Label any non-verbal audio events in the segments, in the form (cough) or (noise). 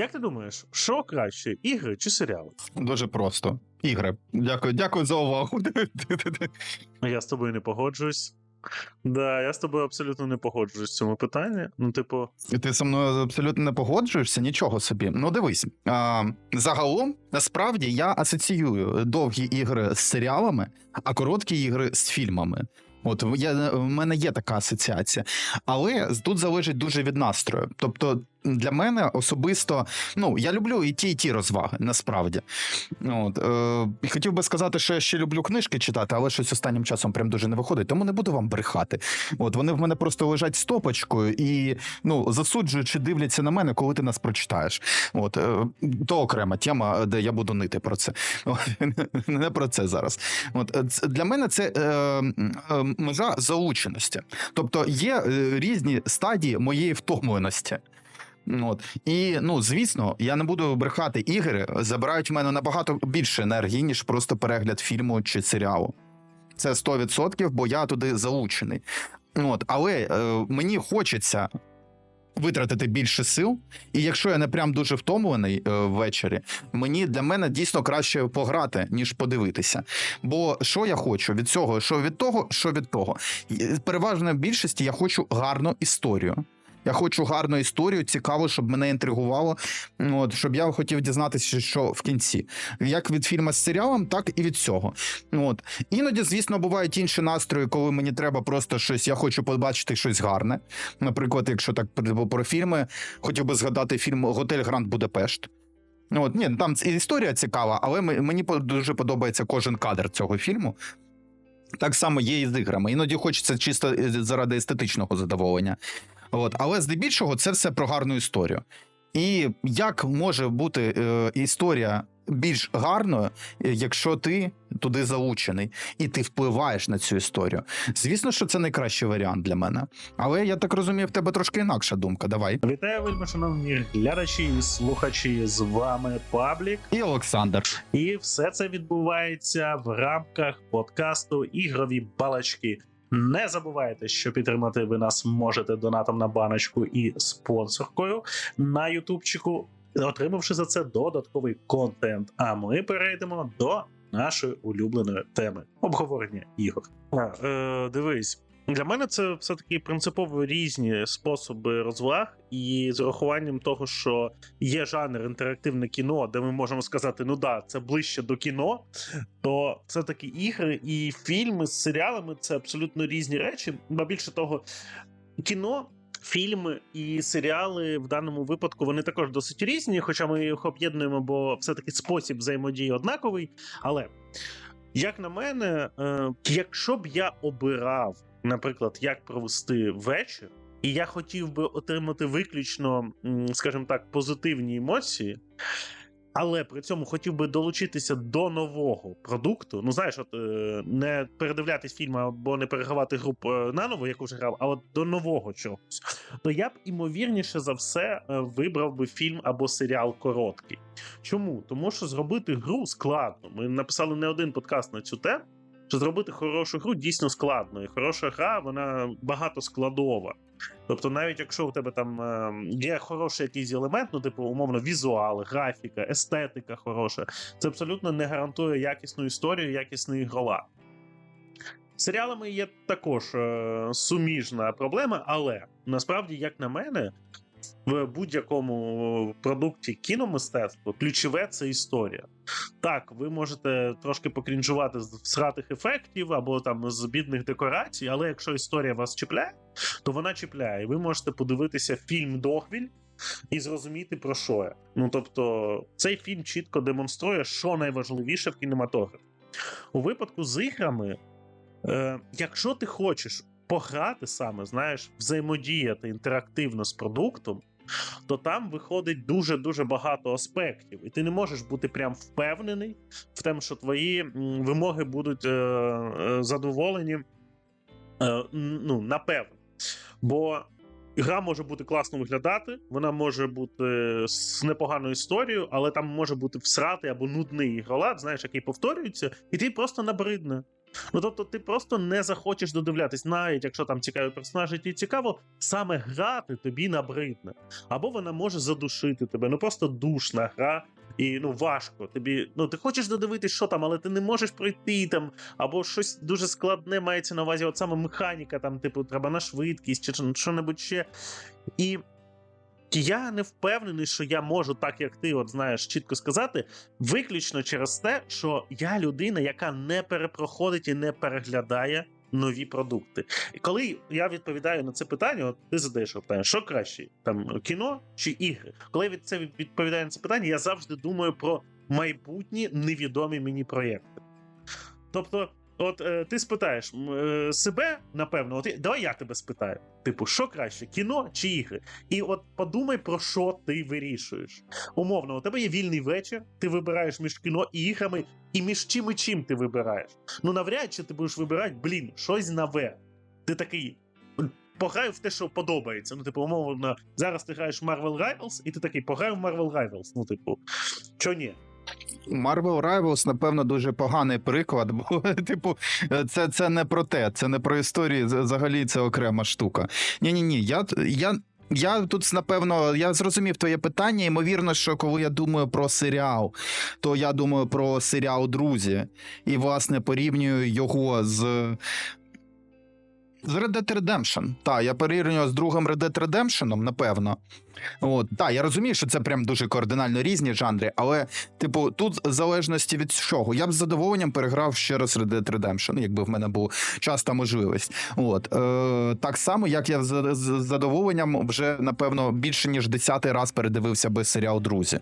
Як ти думаєш, що краще, ігри чи серіали? Дуже просто. Ігри. Дякую, дякую за увагу. Я з тобою не погоджуюсь. Да, я з тобою абсолютно не погоджуюсь в цьому питанні. Ну, типу, Ти зі мною абсолютно не погоджуєшся, нічого собі. Ну дивись, а, загалом, насправді я асоціюю довгі ігри з серіалами, а короткі ігри з фільмами. От я, в мене є така асоціація, але тут залежить дуже від настрою. Тобто, для мене особисто, ну я люблю і ті, і ті розваги, насправді. От, е, хотів би сказати, що я ще люблю книжки читати, але щось останнім часом прям дуже не виходить, тому не буду вам брехати. От вони в мене просто лежать стопочкою і ну засуджують чи дивляться на мене, коли ти нас прочитаєш. От е, то окрема тема, де я буду нити про це. (laughs) Не про це зараз. От е, для мене це е, е, межа заученості. Тобто є е, різні стадії моєї втомленості. От і ну звісно, я не буду брехати ігри, забирають в мене набагато більше енергії, ніж просто перегляд фільму чи серіалу. Це 100%, бо я туди залучений. От, але е, мені хочеться витратити більше сил, і якщо я не прям дуже втомлений е, ввечері, мені для мене дійсно краще пограти, ніж подивитися. Бо що я хочу від цього, що від того, що від того. Переважно в більшості я хочу гарну історію. Я хочу гарну історію, цікаво, щоб мене інтригувало. От щоб я хотів дізнатися, що в кінці, як від фільму з серіалом, так і від цього. От іноді, звісно, бувають інші настрої, коли мені треба просто щось. Я хочу побачити щось гарне. Наприклад, якщо так про фільми, хотів би згадати фільм Готель Гранд Будапешт. От, ні, там історія цікава, але мені дуже подобається кожен кадр цього фільму. Так само є і з іграми. Іноді хочеться чисто е, заради естетичного задоволення. От, але здебільшого це все про гарну історію. І як може бути е, історія більш гарною, е, якщо ти туди залучений і ти впливаєш на цю історію? Звісно, що це найкращий варіант для мене. Але я так розумію, в тебе трошки інакша думка. Давай. вітаю, вельми шановні глядачі і слухачі. З вами Паблік. І Олександр. І все це відбувається в рамках подкасту Ігрові балачки. Не забувайте, що підтримати ви нас можете донатом на баночку і спонсоркою на Ютубчику, отримавши за це додатковий контент. А ми перейдемо до нашої улюбленої теми обговорення ігор. А, е, дивись. Для мене це все таки принципово різні способи розваг, і з урахуванням того, що є жанр інтерактивне кіно, де ми можемо сказати, ну да, це ближче до кіно, то все-таки ігри і фільми з серіалами це абсолютно різні речі. Ба більше того, кіно. Фільми і серіали в даному випадку вони також досить різні, хоча ми їх об'єднуємо, бо все-таки спосіб взаємодії однаковий. Але як на мене, е, якщо б я обирав, наприклад, як провести вечір, і я хотів би отримати виключно, скажімо так, позитивні емоції, але при цьому хотів би долучитися до нового продукту. Ну, знаєш, от е, не передивлятись фільм або не перегравати груп е, наново, яку вже грав, а от до нового чогось. То я б імовірніше за все е, вибрав би фільм або серіал короткий. Чому? Тому що зробити гру складно. Ми написали не один подкаст на цю тему. Що зробити хорошу гру дійсно складно, і хороша гра вона багатоскладова. Тобто, навіть якщо у тебе там е, є хороший якийсь елемент, ну типу умовно візуал, графіка, естетика хороша, це абсолютно не гарантує якісну історію, якісний ігролад. З серіалами є також е, суміжна проблема, але насправді, як на мене, в будь-якому продукті кіномистецтва ключове це історія. Так, ви можете трошки покрінжувати з сратих ефектів або там з бідних декорацій, але якщо історія вас чіпляє, то вона чіпляє. Ви можете подивитися фільм Догвіль і зрозуміти про що я. Ну тобто, цей фільм чітко демонструє, що найважливіше в кінематографі. У випадку з іграми, е, якщо ти хочеш пограти саме, знаєш, взаємодіяти інтерактивно з продуктом, то там виходить дуже дуже багато аспектів, і ти не можеш бути прям впевнений в тому, що твої вимоги будуть е, е, задоволені. Е, ну, напевно. Бо гра може бути класно виглядати, вона може бути з непоганою історією, але там може бути всратий або нудний ігролад, знаєш, який повторюється, і ти просто набридне. Ну тобто, ти просто не захочеш додивлятись, навіть якщо там цікаві персонажі, ті цікаво, саме грати тобі набридне. Або вона може задушити тебе. Ну просто душна гра, і ну важко. Тобі ну ти хочеш додивитись, що там, але ти не можеш пройти там, або щось дуже складне мається на увазі. От саме механіка, там, типу, треба на швидкість чи що-небудь ще. І я не впевнений, що я можу, так як ти, от знаєш, чітко сказати, виключно через те, що я людина, яка не перепроходить і не переглядає нові продукти. І коли я відповідаю на це питання, от ти задаєш питання, що краще, там кіно чи ігри? Коли я від це відповідаю на це питання, я завжди думаю про майбутні невідомі мені проєкти. Тобто. От е, ти спитаєш е, себе, напевно, от давай я тебе спитаю. Типу, що краще, кіно чи ігри? І от подумай, про що ти вирішуєш. Умовно, у тебе є вільний вечір, ти вибираєш між кіно і іграми, і між чим і чим ти вибираєш. Ну навряд чи ти будеш вибирати, блін, щось нове. Ти такий. Пограю в те, що подобається. Ну, типу, умовно, зараз ти граєш в Marvel Rivals, і ти такий пограю в Marvel Rivals. Ну, типу, чо ні? Marvel Rivals, напевно, дуже поганий приклад, бо, (laughs) типу, це це не про те, це не про історію, взагалі це окрема штука. Ні-ні ні, я. я... Я тут напевно я зрозумів твоє питання. Ймовірно, що коли я думаю про серіал, то я думаю про серіал Друзі і, власне, порівнюю його з з Red Dead Redemption. Так, я порівнюю з другим Red Dead Redemption, напевно. От, Так, я розумію, що це прям дуже кардинально різні жанри, але, типу, тут в залежності від чого. Я б з задоволенням переграв ще раз Red Dead Redemption, якби в мене був час та можливість. От, е, Так само, як я з, задоволенням вже, напевно, більше ніж десятий раз передивився би серіал Друзі.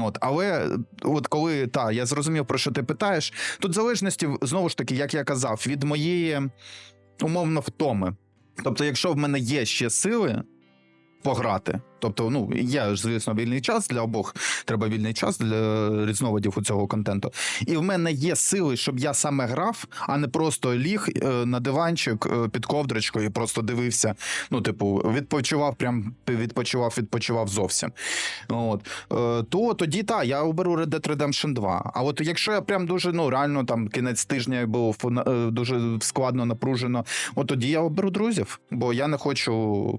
От, Але от коли та, я зрозумів, про що ти питаєш, тут в залежності, знову ж таки, як я казав, від моєї умовно втоми. Тобто, якщо в мене є ще сили пограти, Тобто, ну є звісно вільний час для обох. Треба вільний час для різновидів у цього контенту. І в мене є сили, щоб я саме грав, а не просто ліг е, на диванчик е, під ковдрочкою і просто дивився. Ну, типу, відпочивав, прям відпочивав, відпочивав зовсім. От е, то тоді так, я оберу Red Dead Redemption 2. А от якщо я прям дуже ну реально там кінець тижня був дуже складно напружено, от тоді я оберу друзів, бо я не хочу.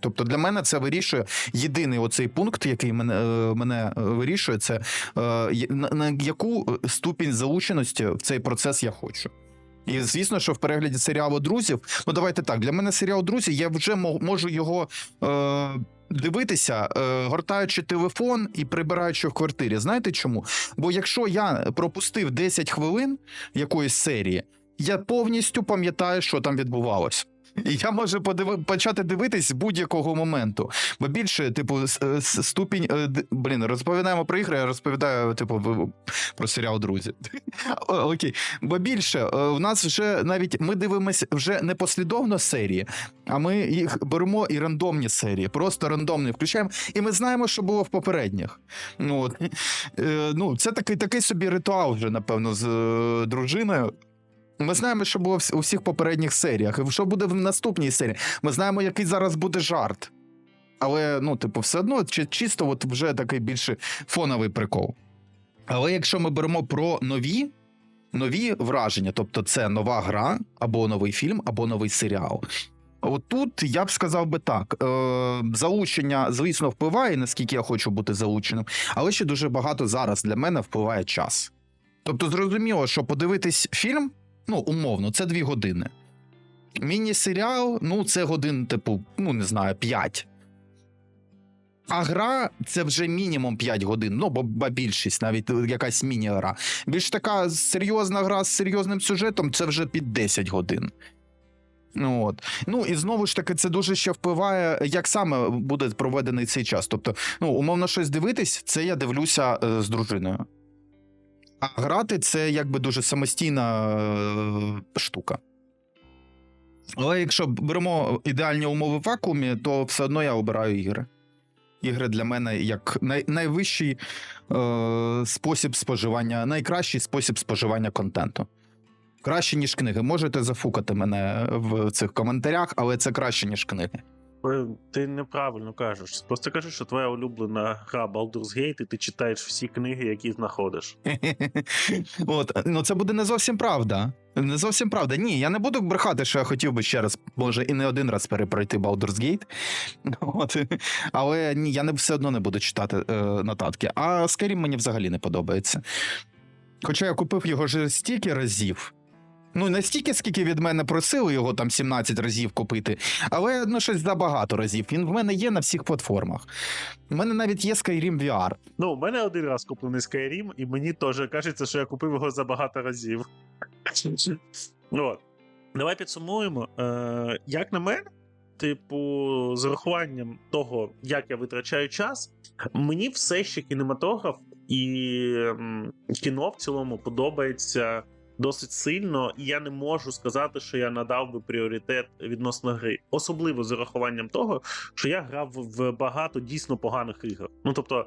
Тобто для мене це вирішує єдиний оцей пункт, який мене е, мене е, вирішує, це е, на яку ступінь залученості в цей процес я хочу. І звісно, що в перегляді серіалу друзів, ну давайте так. Для мене серіал друзі, я вже можу його е, дивитися, е, гортаючи телефон і прибираючи в квартирі. Знаєте чому? Бо якщо я пропустив 10 хвилин якоїсь серії, я повністю пам'ятаю, що там відбувалось. (laughs) Я можу подив... почати дивитись будь-якого моменту. Бо більше, типу, е, ступінь. Е, блін, розповідаємо про ігри, я розповідаю, типу, про серіал Друзі. (laughs) Окей. Бо більше, в е, нас вже навіть ми дивимося вже не послідовно серії, а ми їх беремо і рандомні серії. Просто рандомні включаємо. І ми знаємо, що було в попередніх. Ну, от. ну Це такий такий собі ритуал вже, напевно, з дружиною. Ми знаємо, що було у всіх попередніх серіях. І що буде в наступній серії? Ми знаємо, який зараз буде жарт. Але, ну, типу, все одно чисто от вже такий більше фоновий прикол. Але якщо ми беремо про нові нові враження, тобто це нова гра, або новий фільм, або новий серіал. От тут я б сказав би так: е, залучення, звісно, впливає, наскільки я хочу бути залученим, але ще дуже багато зараз для мене впливає час. Тобто, зрозуміло, що подивитись фільм Ну, умовно, це дві години. Міні-серіал, ну, це годин, типу, ну, не знаю, 5. А гра це вже мінімум 5 годин, ну, бо більшість, навіть якась міні-гра. Більш така серйозна гра з серйозним сюжетом це вже під 10 годин. Ну, от. Ну і знову ж таки, це дуже ще впливає, як саме буде проведений цей час. Тобто, ну, умовно, щось дивитись, це я дивлюся е, з дружиною. А грати це якби дуже самостійна е, штука. Але якщо беремо ідеальні умови в вакуумі, то все одно я обираю ігри. Ігри для мене як най, найвищий е, спосіб споживання, найкращий спосіб споживання контенту. Краще, ніж книги. Можете зафукати мене в цих коментарях, але це краще, ніж книги. Ти неправильно кажеш. Просто кажи, що твоя улюблена гра Baldur's Gate, і ти читаєш всі книги, які знаходиш. (laughs) От, ну це буде не зовсім правда. Не зовсім правда. Ні, я не буду брехати, що я хотів би ще раз, може, і не один раз перепройти Baldur's Gate. (laughs) От. Але ні, я не все одно не буду читати е, нотатки. А Skyrim мені взагалі не подобається. Хоча я купив його вже стільки разів. Ну, не стільки, скільки від мене просили його там 17 разів купити, але ну щось забагато разів. Він в мене є на всіх платформах. У мене навіть є Skyrim VR. Ну, у мене один раз куплений Skyrim, і мені теж кажеться, що я купив його за багато разів. (laughs) Давай підсумуємо. Е, як на мене, типу, з урахуванням того, як я витрачаю час, мені все ще кінематограф і кіно в цілому подобається досить сильно, і я не можу сказати, що я надав би пріоритет відносно гри, особливо з урахуванням того, що я грав в багато дійсно поганих ігор. Ну тобто,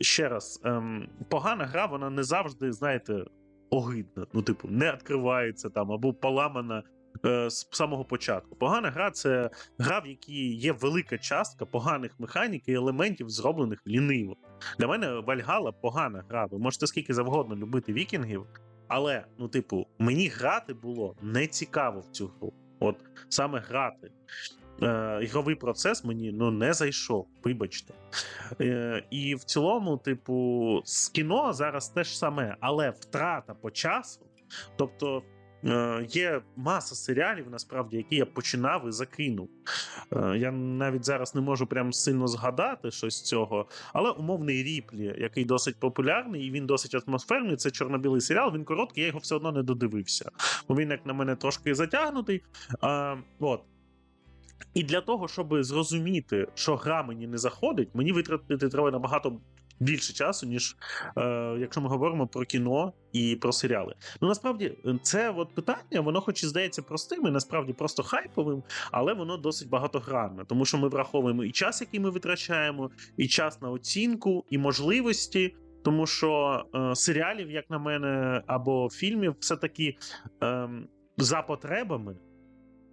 ще раз, ем, погана гра, вона не завжди, знаєте, огидна. Ну, типу, не відкривається там або поламана. е, З самого початку погана гра це гра, в якій є велика частка поганих механік і елементів, зроблених ліниво. Для мене Вальгала погана гра. Ви можете скільки завгодно любити вікінгів, але, ну, типу, мені грати було не цікаво в цю гру. От саме грати. Е, ігровий процес мені ну, не зайшов, вибачте. Е, і в цілому, типу, з кіно зараз те ж саме, але втрата по часу. Тобто є маса серіалів, насправді, які я починав і закинув. Е, я навіть зараз не можу прям сильно згадати щось з цього, але умовний Ріплі, який досить популярний і він досить атмосферний. Це чорно-білий серіал. Він короткий, я його все одно не додивився. Бо він, як на мене, трошки затягнутий. А, от. І для того, щоб зрозуміти, що гра мені не заходить, мені витратити треба набагато більше часу, ніж е, якщо ми говоримо про кіно і про серіали. Ну насправді це от питання, воно, хоч і здається простим, і насправді просто хайповим, але воно досить багатогранне, тому що ми враховуємо і час, який ми витрачаємо, і час на оцінку, і можливості. Тому що е, серіалів, як на мене, або фільмів, все-таки е, за потребами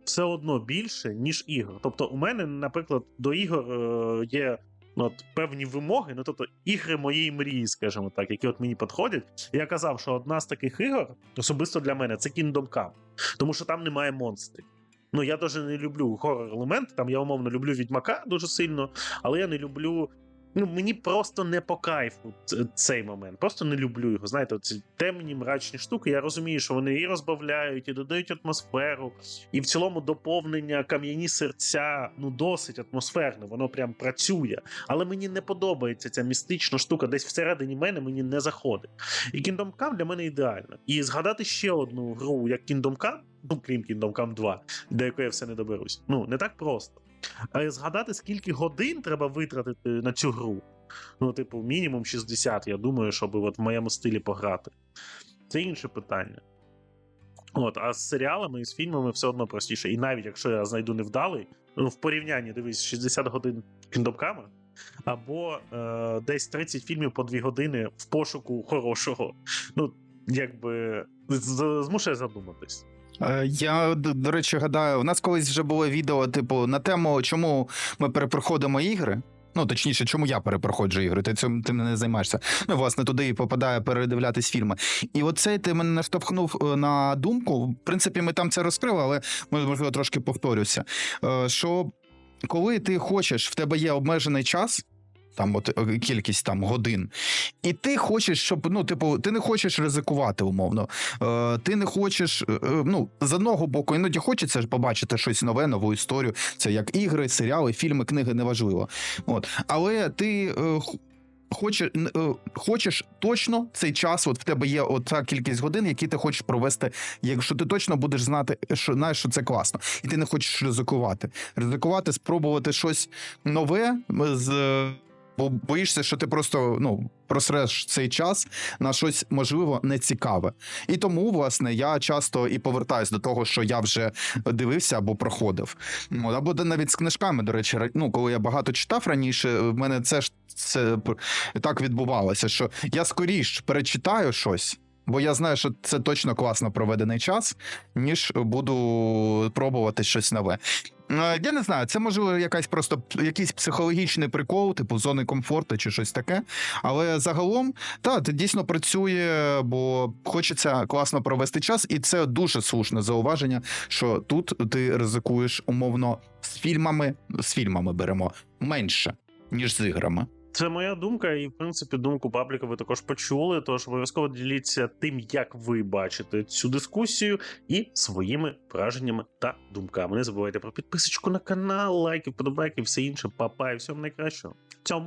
все одно більше, ніж ігор. Тобто, у мене, наприклад, до ігор е, є ну, от, певні вимоги, ну тобто ігри моєї мрії, скажімо так, які от мені підходять. Я казав, що одна з таких ігор, особисто для мене, це Kingdom Come, тому що там немає монстрів. Ну, я дуже не люблю хорор елементи. Там я умовно люблю відьмака дуже сильно, але я не люблю. Ну, мені просто не по кайфу цей момент. Просто не люблю його. Знаєте, ці темні мрачні штуки. Я розумію, що вони і розбавляють, і додають атмосферу, і в цілому доповнення кам'яні серця ну досить атмосферне, воно прям працює. Але мені не подобається ця містична штука, десь всередині мене мені не заходить. І Kingdom Come для мене ідеально. І згадати ще одну гру, як Kingdom Come, ну крім Kingdom Come 2, до якої я все не доберусь. Ну не так просто. Згадати, скільки годин треба витратити на цю гру. Ну, типу, мінімум 60, я думаю, щоб от в моєму стилі пограти. Це інше питання. От, а з серіалами і з фільмами все одно простіше. І навіть якщо я знайду невдалий, ну, в порівнянні дивись, 60 годин Kingdom або е, десь 30 фільмів по 2 години в пошуку хорошого. Ну, якби змушує задуматись. Е, Я, до речі, гадаю, у нас колись вже було відео, типу, на тему, чому ми перепроходимо ігри. Ну, точніше, чому я перепроходжу ігри, ти цим ти не займаєшся. Ну, власне, туди і попадає передивлятись фільми. І оцей ти мене наштовхнув е, на думку. В принципі, ми там це розкрили, але можливо трошки повторюся. Е, Що коли ти хочеш, в тебе є обмежений час. Там от е, кількість там годин, і ти хочеш, щоб ну, типу, ти не хочеш ризикувати умовно. Е, ти не хочеш. е, е, Ну, з одного боку, іноді хочеться побачити щось нове, нову історію. Це як ігри, серіали, фільми, книги, неважливо. От. Але ти. е, Хочеш, е, хочеш точно цей час, от в тебе є ота кількість годин, які ти хочеш провести, якщо ти точно будеш знати, що знаєш, що це класно, і ти не хочеш ризикувати. Ризикувати, спробувати щось нове з. Е, Бо боїшся, що ти просто ну просреш цей час на щось можливо нецікаве. І тому, власне, я часто і повертаюсь до того, що я вже дивився або проходив. Або навіть з книжками, до речі, ну, коли я багато читав раніше, в мене це ж це так відбувалося, що я скоріш перечитаю щось. бо я знаю, що це точно класно проведений час, ніж буду пробувати щось нове. Е, Я не знаю, це можливо якась просто якийсь психологічний прикол, типу зони комфорту чи щось таке. Але загалом, та це дійсно працює, бо хочеться класно провести час, і це дуже слушне зауваження, що тут ти ризикуєш умовно з фільмами, з фільмами беремо менше, ніж з іграми. Це моя думка, і в принципі думку пабліка ви також почули. Тож обов'язково діліться тим, як ви бачите цю дискусію, і своїми враженнями та думками. Не забувайте про підписочку на канал, лайки, вподобайки, все інше. Папа і всього найкращого. Цьому.